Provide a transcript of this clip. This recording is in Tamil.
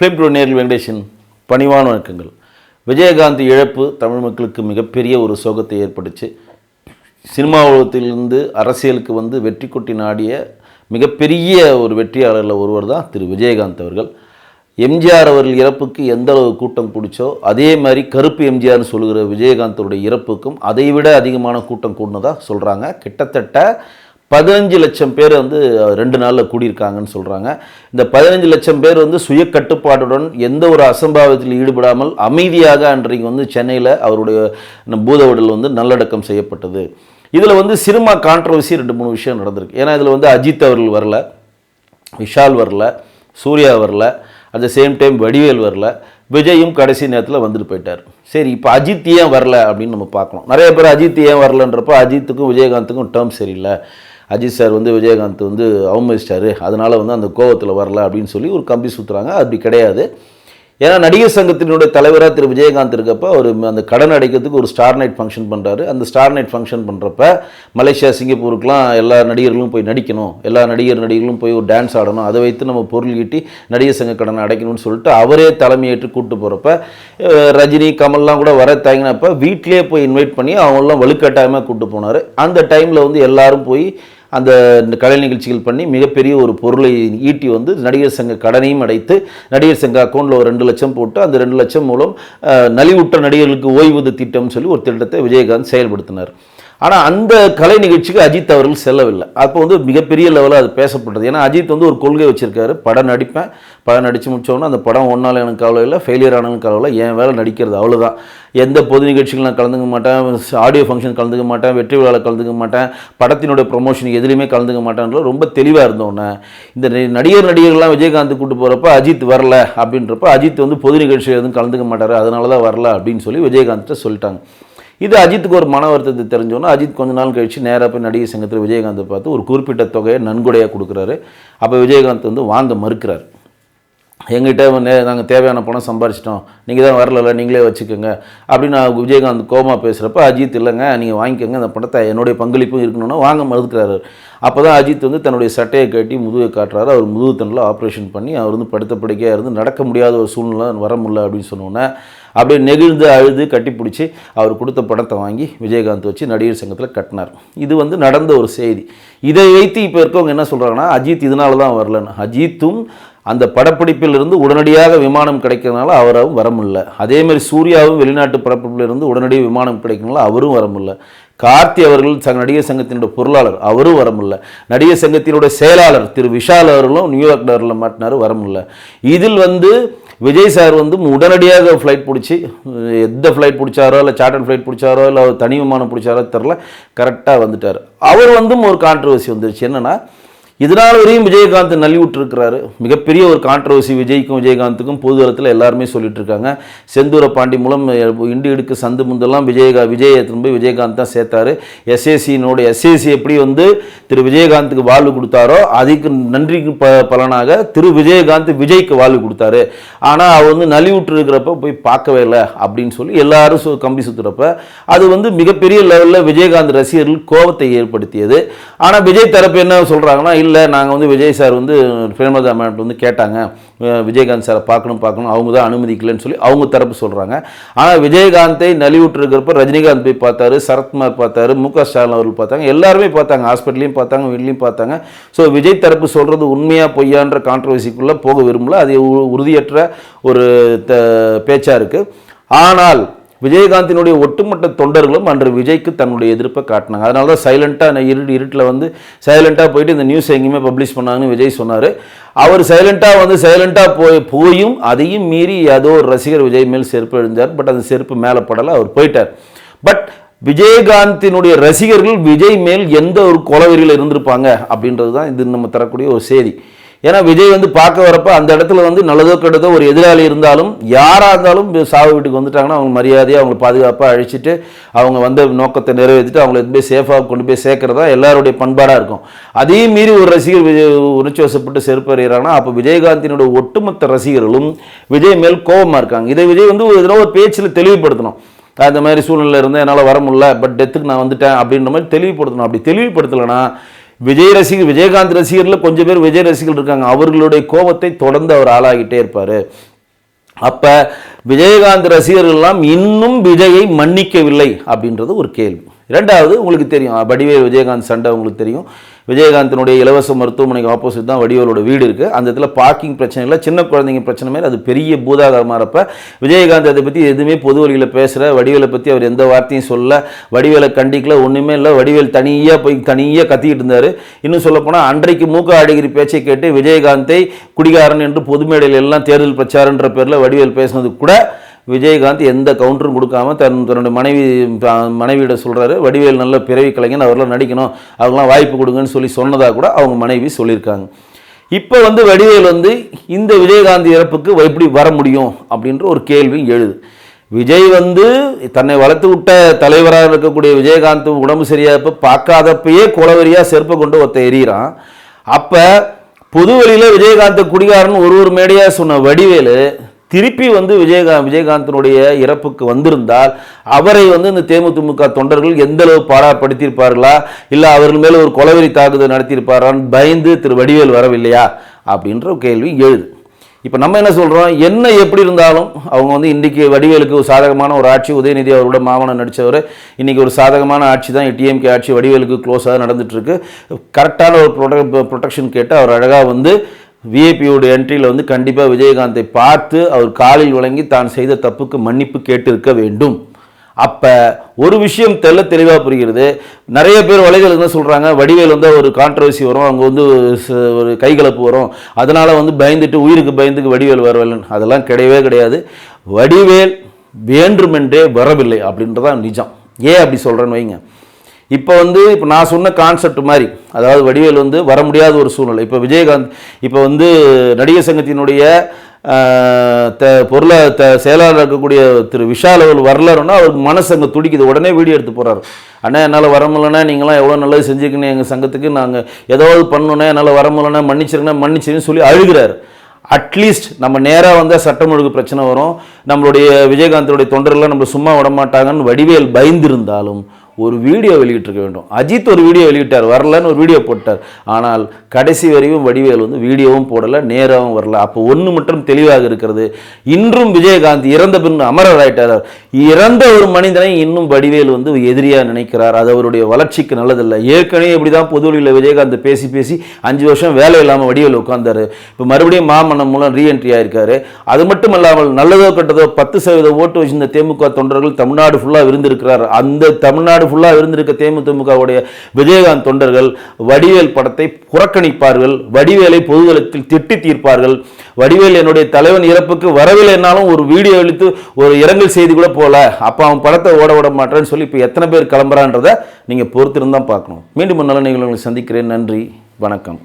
ஃபிலிம் டு நேரில் வெங்கடேஷன் பணிவான வணக்கங்கள் விஜயகாந்த் இழப்பு தமிழ் மக்களுக்கு மிகப்பெரிய ஒரு சோகத்தை ஏற்பட்டுச்சு சினிமா உலகத்திலிருந்து அரசியலுக்கு வந்து வெற்றி கொட்டி நாடிய மிகப்பெரிய ஒரு வெற்றியாளரில் ஒருவர் தான் திரு விஜயகாந்த் அவர்கள். எம்ஜிஆர் அவர்கள் இறப்புக்கு எந்த அளவு கூட்டம் பிடிச்சோ அதே மாதிரி கருப்பு எம்ஜிஆர்னு சொல்லுகிற விஜயகாந்தருடைய இறப்புக்கும் அதைவிட அதிகமான கூட்டம் கூடினதாக சொல்கிறாங்க கிட்டத்தட்ட பதினஞ்சு லட்சம் பேர் வந்து ரெண்டு நாளில் கூடியிருக்காங்கன்னு சொல்கிறாங்க இந்த பதினஞ்சு லட்சம் பேர் வந்து சுய கட்டுப்பாட்டுடன் எந்த ஒரு அசம்பாவிதத்தில் ஈடுபடாமல் அமைதியாக அன்றைக்கு வந்து சென்னையில் அவருடைய பூத உடல் வந்து நல்லடக்கம் செய்யப்பட்டது. இதில் வந்து சினிமா கான்ட்ரவர்சி ரெண்டு மூணு விஷயம் நடந்திருக்கு. ஏன்னா இதில் வந்து அஜித் அவர்கள் வரல விஷால் வரல சூர்யா வரல at the same time Vadivel வரல விஜயும் கடைசி நேரத்தில் வந்துட்டு போயிட்டார். சரி இப்போ அஜித் ஏன் வரல அப்படின்னு நம்ம பார்க்கலாம். நிறைய பேர் அஜித் ஏன் வரலன்றப்போ அஜித்துக்கும் விஜயகாந்துக்கும் டேர்ம் சரியில்லை. அஜித் சார் வந்து விஜயகாந்த் வந்து அவமதிச்சிட்டாரு. அதனால் வந்து அந்த கோவத்தில் வரல அப்படின்னு சொல்லி ஒரு கம்பி சுற்றுறாங்க அப்படி கிடையாது. ஏன்னா நடிகர் சங்கத்தினுடைய தலைவராக திரு. விஜயகாந்த் இருக்கப்போ அவர் அந்த கடன் அடைக்கிறதுக்கு ஒரு ஸ்டார் நைட் ஃபங்க்ஷன் பண்ணுறாரு அந்த ஸ்டார் நைட் ஃபங்க்ஷன் பண்ணுறப்ப மலேசியா சிங்கப்பூருக்குலாம் எல்லா நடிகர்களும் போய் நடிக்கணும். எல்லா நடிகர் நடிகர்களும் போய் ஒரு டான்ஸ் ஆடணும். அதை வைத்து நம்ம பொருள் ஈட்டி நடிகர் சங்க கடனை அடைக்கணும்னு சொல்லிட்டு அவரே தலைமையேற்று கூப்பிட்டு போகிறப்ப ரஜினி கமல்லாம் கூட வர தயங்கினப்ப வீட்டிலே போய் இன்வைட் பண்ணி அவங்களாம் வலுக்கட்டாயமாக கூப்பிட்டு போனார். அந்த டைமில் வந்து எல்லாரும் போய் அந்த கலை நிகழ்ச்சிகள் பண்ணி மிகப்பெரிய ஒரு பொருளை ஈட்டி வந்து நடிகர் சங்க கடனையும் அடைத்து நடிகர் சங்க அக்கௌண்ட்டில் ஒரு ரெண்டு லட்சம் போட்டு அந்த ரெண்டு லட்சம் மூலம் நலிவுற்ற நடிகர்களுக்கு ஓய்வூதிய திட்டம்னு சொல்லி ஒரு திட்டத்தை விஜயகாந்த் செயல்படுத்தினார். ஆனால் அந்த கலை நிகழ்ச்சிக்கு அஜித் அவர்கள் செல்லவில்லை. அப்போ வந்து மிகப்பெரிய லெவலில் அது பேசப்பட்டது. ஏன்னா அஜித் வந்து ஒரு கொள்கை வச்சுருக்காரு. படம் நடிப்பேன். படம் நடித்து முடிச்சோன்னா அந்த படம் ஒன்றால் எனக்கு கவலை இல்லை. ஃபெயிலியர் ஆனாலும் கவலை இல்லை. என் வேலை நடிக்கிறது அவ்வளோதான் எந்த பொது நிகழ்ச்சிகள் நான் கலந்துக்க மாட்டேன். ஆடியோ ஃபங்க்ஷன் கலந்துக்க மாட்டேன். வெற்றி விழாவில் கலந்துக்க மாட்டேன். படத்தினுடைய ப்ரொமோஷன் எதுலேயுமே கலந்துக்க மாட்டேன்ற ரொம்ப தெளிவாக இருந்தோன்னே இந்த நடிகர் நடிகர்கள்லாம் விஜயகாந்த் கூட்டு போகிறப்ப அஜித் வரல அப்படின்றப்ப அஜித் வந்து பொது நிகழ்ச்சியில் எதுவும் கலந்துக்க மாட்டார். அதனால தான் வரல அப்படின்னு சொல்லி விஜயகாந்த்கிட்ட சொல்லிட்டாங்க. இது அஜித்துக்கு ஒரு மன வருத்தத்தை தெரிஞ்சோன்னா அஜித் கொஞ்ச நாள் கழித்து நேராக போய் நடிகர் சங்கத்தில் விஜயகாந்தை பார்த்து ஒரு குறிப்பிட்ட தொகையை நன்கொடையாக கொடுக்குறாரு. அப்போ விஜயகாந்த் வந்து வாங்க மறுக்கிறார். எங்கிட்ட நே நாங்கள் தேவையான பணம் சம்பாரிச்சிட்டோம். நீங்கள் தான் வரல நீங்களே வச்சுக்கோங்க. அப்படின்னு நான் விஜயகாந்த் கோமா பேசுகிறப்ப அஜித் இல்லைங்க நீங்கள் வாங்கிக்கோங்க அந்த பணத்தை என்னுடைய பங்களிப்பும் இருக்கணும்னா வாங்க மறுக்கிறாரு. அப்போ தான் அஜித் வந்து தன்னுடைய சட்டையை கட்டி முதுகை காட்டுறாரு. அவர் முதுகு தண்டில் ஆப்ரேஷன் பண்ணி அவர் வந்து படுத்த படுக்கையாக இருந்து நடக்க முடியாத ஒரு சூழ்நிலை வர முடியல அப்படின்னு சொன்னோன்னே அப்படியே நெகிழ்ந்து அழுது கட்டி பிடிச்சி அவர் கொடுத்த பணத்தை வாங்கி விஜயகாந்த் வச்சு நடிகர் சங்கத்தில் கட்டினார். இது வந்து நடந்த ஒரு செய்தி. இதை வைத்து இப்போ இருக்கவங்க என்ன சொல்கிறாங்கன்னா அஜித் இதனால தான் வரலன்னு. அஜித்தும் அந்த படப்பிடிப்பிலிருந்து உடனடியாக விமானம் கிடைக்கிறதுனால அவரும் வர முடியல. அதேமாதிரி சூர்யாவும் வெளிநாட்டு படப்பிடிப்பிலிருந்து உடனடியாக விமானம் கிடைக்கிறதுனால அவரும் வர முடியல. கார்த்தி அவர்கள் சங்க நடிகர் சங்கத்தினுடைய பொருளாளர் அவரும் வர முடியல. நடிகர் சங்கத்தினுடைய செயலாளர் திரு விஷால் அவர்களும் நியூயார்க் நகரில் மாட்டினார் வர முடியல. இதில் வந்து விஜய் சார் வந்து உடனடியாக ஃப்ளைட் பிடிச்சி எந்த ஃப்ளைட் பிடிச்சாரோ இல்லை சார்ட்டர் ஃப்ளைட் பிடிச்சாரோ இல்லை தனி விமானம் பிடிச்சாரோ தெரில கரெக்டாக வந்துட்டார். அவர் வந்து ஒரு கான்ட்ரவர்சி வந்துருச்சு. என்னென்னா இதனால் வரையும் விஜயகாந்த் நலிவுற்றிருக்கிறாரு மிகப்பெரிய ஒரு கான்ட்ரவர்சி விஜய்க்கும் விஜயகாந்துக்கும் பொதுவரத்தில் எல்லாருமே சொல்லிட்டு இருக்காங்க செந்தூர பாண்டி மூலம் இண்டு இடுக்கு சந்து முந்தெல்லாம் விஜயகா விஜயை திரும்ப விஜயகாந்த் தான் சேர்த்தாரு. எஸ்ஏசியினோட எஸ்ஏசி எப்படி வந்து திரு விஜயகாந்துக்கு வாழ்வு கொடுத்தாரோ அதுக்கு நன்றிக்கு ப பலனாக திரு விஜயகாந்த் விஜய்க்கு வாழ்வு கொடுத்தாரு. ஆனால் அவர் வந்து நலிவுற்று இருக்கிறப்ப போய் பார்க்கவே இல்லை அப்படின்னு சொல்லி எல்லாரும் சு- கம்பி சுற்றுறப்ப அது வந்து மிகப்பெரிய லெவலில் விஜயகாந்த் ரசிகர்கள் கோபத்தை ஏற்படுத்தியது. ஆனால் விஜய் தரப்பு என்ன சொல்கிறாங்கன்னா இல்லை இல்லை நாங்கள் வந்து விஜய் சார் வந்து பிரேமலதா மேடம் வந்து கேட்டாங்க விஜயகாந்த் சாரை பார்க்கணும் பார்க்கணும் அவங்க தான் அனுமதிக்கலைன்னு சொல்லி அவங்க தரப்பு சொல்கிறாங்க ஆனால் விஜயகாந்தை நலிவுற்றிருக்கிறப்ப ரஜினிகாந்த் போய் பார்த்தாரு சரத்குமார் பார்த்தாரு மு க ஸ்டாலின் அவர்கள் பார்த்தாங்க எல்லாருமே பார்த்தாங்க ஹாஸ்பிட்டலையும் பார்த்தாங்க வீட்லையும் பார்த்தாங்க. ஸோ விஜய் தரப்பு சொல்கிறது உண்மையாக பொய்யான்ற கான்ட்ரவர்சிக்குள்ளே போக விரும்பல அது உ- உறுதியற்ற ஒரு த பேச்சாக இருக்குது ஆனால் விஜயகாந்தினுடைய ஒட்டுமொத்த தொண்டர்களும் அன்று விஜய்க்கு தன்னுடைய எதிர்ப்பை காட்டினாங்க. அதனால தான் சைலண்ட்டாக இருட்டு இருட்டில் வந்து சைலண்ட்டாக போயிட்டு இந்த நியூஸ் எங்கேயுமே பப்ளிஷ் பண்ணாங்கன்னு விஜய் சொன்னார். அவர் சைலண்ட்டாக வந்து சைலண்ட்டாக போய் போயும் அதையும் மீறி ஏதோ ஒரு ரசிகர் விஜய் மேல் செருப்பு எழுந்தார் பட் அந்த செருப்பு மேலே படலை அவர் போயிட்டார். பட் விஜயகாந்தினுடைய ரசிகர்கள் விஜய் மேல் எந்த ஒரு கொலவெறியில் இருந்திருப்பாங்க அப்படின்றது தான் இது நம்ம தரக்கூடிய ஒரு செய்தி. ஏன்னா விஜய் வந்து பார்க்க வரப்ப அந்த இடத்துல வந்து நல்லதோ கெட்டதோ ஒரு எதிராளி இருந்தாலும் யாராக இருந்தாலும் சாவு வீட்டுக்கு வந்துட்டாங்கன்னா அவங்க மரியாதையாக அவங்களை பாதுகாப்பாக அழிச்சிட்டு அவங்க வந்த நோக்கத்தை நிறைவேற்றிட்டு அவங்கள எடுத்து போய் சேஃபாக கொண்டு போய் சேர்க்கறதா எல்லாருடைய பண்பாடாக இருக்கும். அதையும் மீறி ஒரு ரசிகர் விஜய் உணர்ச்சிவசப்பட்டு செருப்பு அறிகிறாங்கன்னா அப்போ விஜயகாந்தினுடைய ஒட்டுமொத்த ரசிகர்களும் விஜய் மேல் கோபமாக இருக்காங்க. இதை விஜய் வந்து ஒரு ஏதோ ஒரு பேச்சில் தெளிவுபடுத்தணும். அந்த மாதிரி சூழ்நிலை இருந்தால் என்னால் வர முடியல பட் டெத்துக்கு நான் வந்துட்டேன் அப்படின்ற மாதிரி தெளிவுபடுத்தணும். அப்படி தெளிவுபடுத்தலைன்னா விஜய் ரசிகர் விஜயகாந்த் ரசிகர்ல கொஞ்சம் பேர் விஜய் ரசிகர்கள் இருக்காங்க. அவர்களுடைய கோபத்தை தொடர்ந்து அவர் ஆளாகிட்டே இருப்பார். அப்போ விஜயகாந்த் ரசிகர்கள்லாம் இன்னும் விஜயை மன்னிக்கவில்லை அப்படின்றது ஒரு கேள்வி. இரண்டாவது உங்களுக்கு தெரியும் வடிவேல் விஜயகாந்த் சண்டை உங்களுக்கு தெரியும். விஜயகாந்தினுடைய இலவச மருத்துவமனைக்கு ஆப்போசிட் தான் வடிவேலோட வீடு இருக்குது அந்த இடத்துல பார்க்கிங் பிரச்சனை இல்லை சின்ன குழந்தைங்க பிரச்சனை மாதிரி அது பெரிய பூதாகரமாக இருப்ப. விஜயகாந்த் அதை பற்றி எதுவுமே பொது வழியில் பேசுகிற வடிவேலை பற்றி அவர் எந்த வார்த்தையும் சொல்ல வடிவேலை கண்டிக்கல ஒன்றுமே இல்லை. வடிவேல் தனியாக போய் தனியாக கத்திக்கிட்டு இருந்தார். இன்னும் சொல்லப்போனால் அன்றைக்கு மூக்க அடிகிரி பேச்சை கேட்டு விஜயகாந்தை குடிகாரன் என்று பொது மேடையில் எல்லாம் தேர்தல் பிரச்சாரன்ற பேரில் வடிவேல் பேசினது கூட விஜயகாந்த் எந்த கவுண்டரும் கொடுக்காம தன் தன்னுடைய மனைவி மனைவியிட சொல்கிறாரு வடிவேல் நல்ல பிறவி கலைஞன் அவரெல்லாம் நடிக்கணும். அவங்களாம் வாய்ப்பு கொடுங்கன்னு சொல்லி சொன்னதாக கூட அவங்க மனைவி சொல்லியிருக்காங்க. இப்போ வந்து வடிவேல் வந்து இந்த விஜயகாந்த் இறப்புக்கு எப்படி வர முடியும் அப்படின்ற ஒரு கேள்வி எழுது. விஜய் வந்து தன்னை வளர்த்து விட்ட தலைவராக இருக்கக்கூடிய விஜயகாந்த் உடம்பு சரியாக பார்க்காதப்பயே குளவரியாக செருப்பை கொண்டு ஒருத்த எறிகிறான். அப்போ பொதுவெளியில் விஜயகாந்த் குடிகாரன் ஒரு ஒரு மேடையாக சொன்ன வடிவேலு திருப்பி வந்து விஜயகாந்த் விஜயகாந்தனுடைய இறப்புக்கு வந்திருந்தால் அவரை வந்து இந்த தேமுதிமுக தொண்டர்கள் எந்தளவு பாராப்படுத்தியிருப்பார்களா? இல்லை அவர்கள் மேலே ஒரு கொலவெறி தாக்குதல் நடத்தியிருப்பாரான்னு பயந்து திரு வடிவேல் வரவில்லையா? அப்படின்ற கேள்வி எழுது. இப்போ நம்ம என்ன சொல்கிறோம் என்ன எப்படி இருந்தாலும் அவங்க வந்து இன்றைக்கி வடிவேலுக்கு ஒரு சாதகமான ஒரு ஆட்சி உதயநிதி அவரோட மாமனம் நடித்தவர் இன்றைக்கி ஒரு சாதகமான ஆட்சி தான் டிஎம்கே ஆட்சி வடிவேலுக்கு க்ளோஸாக நடந்துட்டுருக்கு கரெக்டான ஒரு ப்ரொடக் ப்ரொடெக்ஷன் கேட்டு அவர் அழகாக வந்து விஐபியோட என்ட்ரியில் வந்து கண்டிப்பாக விஜயகாந்தை பார்த்து அவர் காலில் வழங்கி தான் செய்த தப்புக்கு மன்னிப்பு கேட்டிருக்க வேண்டும். அப்போ ஒரு விஷயம் தெல்ல தெளிவாக புரிகிறது. நிறைய பேர் வலைகள் என்ன சொல்கிறாங்க வடிவேல் வந்து ஒரு கான்ட்ரவர்சி வரும். அவங்க வந்து ஒரு கைகலப்பு வரும். அதனால் வந்து பயந்துட்டு உயிருக்கு பயந்துக்கு வடிவேல் வரவில்லை அதெல்லாம் கிடையவே கிடையாது. வடிவேல் வேண்டுமென்றே வரவில்லை அப்படின்றதான் நிஜம். ஏன் அப்படி சொல்கிறேன்னு வைங்க. இப்போ வந்து இப்போ நான் சொன்ன கான்செப்ட் மாதிரி அதாவது வடிவேல் வந்து வர முடியாத ஒரு சூழ்நிலை. இப்போ விஜயகாந்த் இப்போ வந்து நடிகர் சங்கத்தினுடைய த பொருளை த செயலாளர் இருக்கக்கூடிய திரு விஷால் அவர் வரலன்னா அவருக்கு மனசு அங்கே துடிக்குது. உடனே வீடியோ எடுத்து போகிறாரு அண்ணா என்னால் வர முடியலன்னா நீங்களாம் எவ்வளோ நல்லது செஞ்சுக்கணும் எங்கள் சங்கத்துக்கு. நாங்கள் ஏதாவது பண்ணணுன்னா என்னால் வர முடியலன்னா மன்னிச்சிருங்கன்னா மன்னிச்சிருன்னு சொல்லி அழுகிறார். அட்லீஸ்ட் நம்ம நேராக வந்தால் சட்டம் ஒழுங்கு பிரச்சனை வரும். நம்மளுடைய விஜயகாந்தோடைய தொண்டர்கள்லாம் நம்ம சும்மா விட மாட்டாங்கன்னு வடிவேல் பயந்திருந்தாலும் ஒரு வீடியோ வெளியிட்டிருக்க வேண்டும். அஜித் ஒரு வீடியோ வெளியிட்டார் வரலன்னு ஒரு வீடியோ போட்டார். ஆனால் கடைசி வரையும் வடிவேல் வந்து வீடியோவும் போடலை நேராகவும் வரல. அப்போ ஒன்று மட்டும் தெளிவாக இருக்கிறது இன்றும் விஜயகாந்த் இறந்த பின் அமரர் ஆயிட்டார் இறந்த ஒரு மனிதனை இன்னும் வடிவேல் வந்து எதிரியாக நினைக்கிறார். அது அவருடைய வளர்ச்சிக்கு நல்லதில்லை. ஏற்கனவே இப்படி தான் பொதுவெளியில் விஜயகாந்த் பேசி பேசி அஞ்சு வருஷம் வேலை இல்லாமல் வடிவேல் உட்காந்தார் இப்போ மறுபடியும் மாமன்னம் மூலம் ரீஎன்ட்ரி ஆயிருக்காரு. அது மட்டும் இல்லாமல் நல்லதோ கெட்டதோ பத்து சதவீத ஓட்டு வச்சிருந்த தேமுக தொண்டர்கள் தமிழ்நாடு ஃபுல்லாக விருந்திருக்கிறார். அந்த தமிழ்நாடு ஃபுல்லாக இருந்திருக்க தேமுதிமுகவுடைய விஜயகாந்த் தொண்டர்கள். வடிவேல் படத்தை புறக்கணிப்பார்கள். வடிவேலை பொதுதளத்தில் திட்டி தீர்ப்பார்கள். வடிவேல் என்னுடைய தலைவன் இறப்புக்கு வரவில்லை என்னாலும் ஒரு வீடியோ அளித்து ஒரு இரங்கல் செய்தி கூட போகல அப்போ அவன் படத்தை ஓட விட மாட்டேன்னு சொல்லி இப்போ எத்தனை பேர் கிளம்புறான்றதை நீங்கள் பொறுத்திருந்தான் பார்க்கணும். மீண்டும் நல்ல நிகழ்வுகளை சந்திக்கிறேன். நன்றி. வணக்கம்.